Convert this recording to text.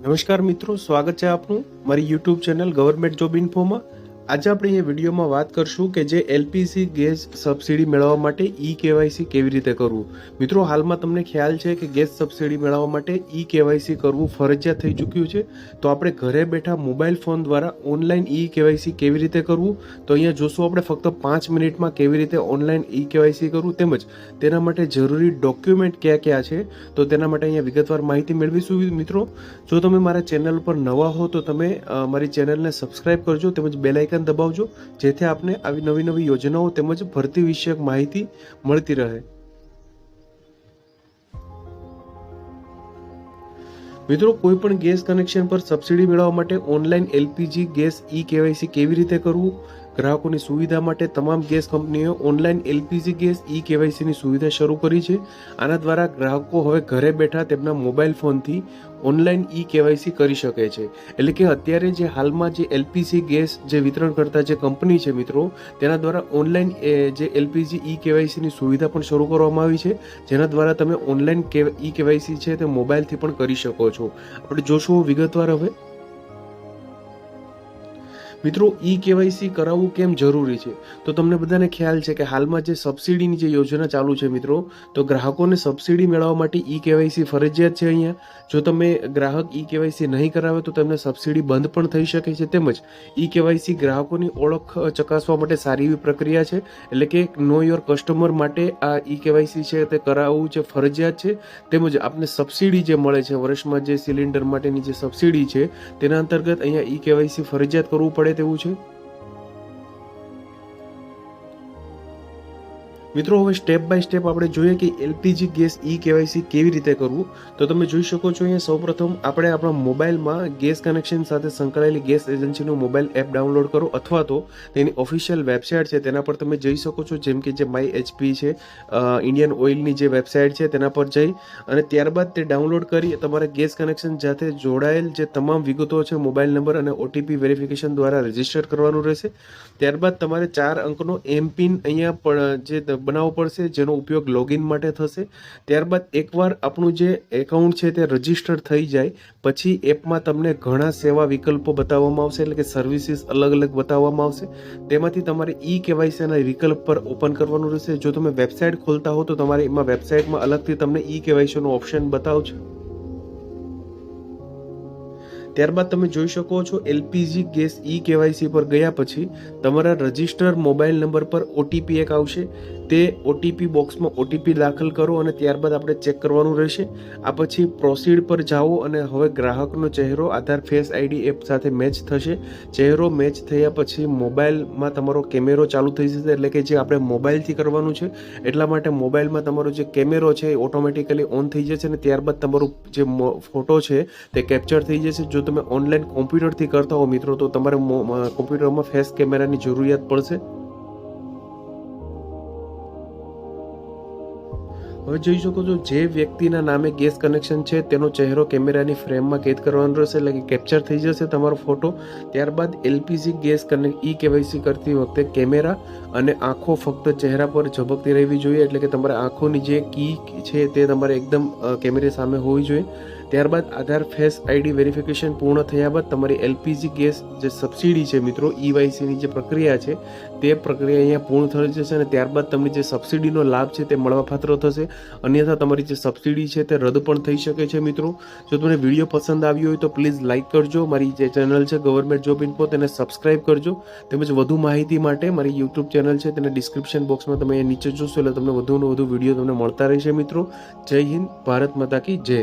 નમસ્કાર મિત્રો સ્વાગત છે આપનું મારી યુટ્યુબ ચેનલ ગવર્મેન્ટ જોબ ઇન્ફોમાં આજે આપણે એ વિડીયોમાં વાત કરશું કે જે એલપીસી ગેસ સબસિડી મેળવવા માટે ઈ કેવાયસી કેવી રીતે કરવું. મિત્રો, હાલમાં તમને ખ્યાલ છે કે ગેસ સબસિડી મેળવવા માટે ઈ કેવાયસી કરવું ફરજિયાત થઈ ચૂક્યું છે. તો આપણે ઘરે બેઠા મોબાઈલ ફોન દ્વારા ઓનલાઈન ઈ કેવાયસી કેવી રીતે કરવું? તો અહીંયા જોશું આપણે ફક્ત પાંચ મિનિટમાં કેવી રીતે ઓનલાઈન ઈ કેવાયસી કરવું તેમજ તેના માટે જરૂરી ડોક્યુમેન્ટ કયા કયા છે. તો તેના માટે અહીંયા વિગતવાર માહિતી મેળવીશું મિત્રો. જો તમે મારા ચેનલ પર નવા હો તો તમે મારી ચેનલને સબસ્ક્રાઈબ કરજો તેમજ બેલ આઇકન દબાવજો, જેથી આપને આવી નવી નવી યોજનાઓ તેમજ ભરતી વિષયક માહિતી મળતી રહે. મિત્રો કોઈ પણ ગેસ કનેક્શન પર સબસિડી મેળવવા માટે online LPG gas e KYC કેવી રીતે કરવું? ગ્રાહકોની સુવિધા માટે તમામ ગેસ કંપનીઓ ઓનલાઈન એલપીજી ગેસ ઈ કેવાયસીની સુવિધા શરૂ કરી છે. આના દ્વારા ગ્રાહકો હવે ઘરે બેઠા તેમના મોબાઈલ ફોનથી ઓનલાઈન ઈ કેવાયસી કરી શકે છે. એટલે કે અત્યારે જે હાલમાં જે એલપીજી ગેસ જે વિતરણ કરતા જે કંપની છે મિત્રો, તેના દ્વારા ઓનલાઈન જે એલપીજી ઈ કેવાયસીની સુવિધા પણ શરૂ કરવામાં આવી છે. જેના દ્વારા તમે ઓનલાઈન ઈ કેવાયસી છે તે મોબાઈલથી પણ કરી શકો છો. આપણે જોશું વિગતવાર હવે. મિત્રો, ઈ કેવાયસી કરાવવું કેમ જરૂરી છે? તો તમને બધાને ખ્યાલ છે કે હાલમાં જે સબસિડીની જે યોજના ચાલુ છે મિત્રો, તો ગ્રાહકોને સબસિડી મેળવવા માટે ઈ કેવાયસી ફરજિયાત છે અહીંયા. જો તમે ગ્રાહક ઈ કેવાયસી નહીં કરાવે તો તમને સબસિડી બંધ પણ થઈ શકે છે. તેમજ ઈ કેવાયસી ગ્રાહકોની ઓળખ ચકાસવા માટે સારી એવી પ્રક્રિયા છે. એટલે કે નો યોર કસ્ટમર માટે આ ઈ કેવાયસી છે તે કરાવવું છે ફરજિયાત છે. તેમજ આપને સબસિડી જે મળે છે, વર્ષમાં જે સિલિન્ડર માટેની જે સબસિડી છે, તેના અંતર્ગત અહીંયા ઈ કેવાયસી ફરજિયાત કરવું પડે તેવું છે? મિત્રો, હવે સ્ટેપ બાય સ્ટેપ આપણે જોઈએ કે એલપીજી ગેસ ઈ કેવાયસી કેવી રીતે કરવું. તો તમે જોઈ શકો છો અહીંયા સૌપ્રથમ આપણે આપણા મોબાઈલમાં ગેસ કનેક્શન સાથે સંકળાયેલી ગેસ એજન્સીનો મોબાઈલ એપ ડાઉનલોડ કરો, અથવા તો તેની ઓફિશિયલ વેબસાઇટ છે, તેના પર તમે જઈ શકો છો, જેમ કે જે માય એચપી છે ઇન્ડિયન ઓઇલની જે વેબસાઇટ છે, તેના પર જઈ અને ત્યારબાદ તે ડાઉનલોડ કરી તમારે ગેસ કનેક્શન સાથે જોડાયેલ જે તમામ વિગતો છે, મોબાઈલ નંબર અને ઓટીપી વેરિફિકેશન દ્વારા રજિસ્ટર કરવાનું રહેશે. ત્યારબાદ તમારે ચાર અંકનો એમપિન અહીંયા પણ જે બનાવવો પડશે, જેનો ઉપયોગ લોગિન માટે થશે. ત્યારબાદ એકવાર આપણું જે એકાઉન્ટ છે તે રજિસ્ટર થઈ જાય, પછી એપમાં તમને ઘણા સેવા વિકલ્પો બતાવવામાં આવશે, એટલે કે સર્વિસીસ અલગ અલગ બતાવવામાં આવશે. તેમાંથી તમારે ઈ કેવાયસીના વિકલ્પ પર ઓપન કરવાનું રહેશે. જો તમે વેબસાઇટ ખોલતા હો તો તમારે એમાં વેબસાઇટમાં અલગથી તમને ઈ કેવાયસીનો ઓપ્શન બતાવશે. ત્યારબાદ તમે જોઈ શકો છો, એલપીજી ગેસ ઈ કેવાયસી પર ગયા પછી તમારા રજિસ્ટર મોબાઈલ નંબર પર ઓટીપી એક આવશે. તે ઓટીપી બોક્સમાં ઓટીપી દાખલ કરો અને ત્યારબાદ આપણે ચેક કરવાનું રહેશે. આ પછી પ્રોસીડ પર જાઓ અને હવે ગ્રાહકનો ચહેરો, આધાર ફેસ આઈડી એપ સાથે મેચ થશે. ચહેરો મેચ થયા પછી મોબાઈલમાં તમારો કેમેરો ચાલુ થઈ જશે, એટલે કે જે આપણે મોબાઈલથી કરવાનું છે, એટલા માટે મોબાઈલમાં તમારો જે કેમેરો છે એ ઓટોમેટિકલી ઓન થઈ જશે અને ત્યારબાદ તમારો જે ફોટો છે તે કેપ્ચર થઈ જશે. જો તમે ઓનલાઈન કોમ્પ્યુટરથી કરતા હો મિત્રો, તો તમારે કોમ્પ્યુટરમાં ફેસ કેમેરાની જરૂરિયાત પડશે. હવે જોઈ શકો છો, જે વ્યક્તિના નામે ગેસ કનેક્શન છે, તેનો ચહેરો કેમેરાની ફ્રેમમાં કેદ કરવાનો રહેશે, એટલે કે કેપ્ચર થઈ જશે તમારો ફોટો. ત્યારબાદ LPG gas connect, e KYC કરતી વખતે કેમેરા અને આંખો ફક્ત ચહેરા પર ઝબકતી રહેવી જોઈએ, એટલે કે તમારા આંખોની જે કી છે તે તમારે એકદમ કેમેરા સામે હોવી જોઈએ. ત્યારબાદ આધાર ફેસ આઈડી વેરિફિકેશન પૂર્ણ થયા બાદ તમારી એલપીજી ગેસ જે સબસિડી છે મિત્રો ઈવાયસીની જે પ્રક્રિયા છે, તે પ્રક્રિયા અહીંયા પૂર્ણ થઈ જશે અને ત્યારબાદ તમને જે સબસિડીનો લાભ છે તે મળવાપાત્ર થશે. અન્યથા તમારી જે સબસિડી છે તે રદ પણ થઈ શકે છે મિત્રો. જો તમને વીડિયો પસંદ આવ્યો હોય તો પ્લીઝ લાઇક કરજો. મારી જે ચેનલ છે ગવર્મેન્ટ જોબ ઇન્ફો, તેને સબસ્ક્રાઇબ કરજો. તેમજ વધુ માહિતી માટે મારી યુટ્યુબ ચેનલ છે તેને ડિસ્ક્રિપ્શન બોક્સમાં તમે નીચે જોશો એટલે તમને વધુને વધુ વીડિયો તમને મળતા રહેશે મિત્રો. જય હિન્દ, ભારત માતા કી જય.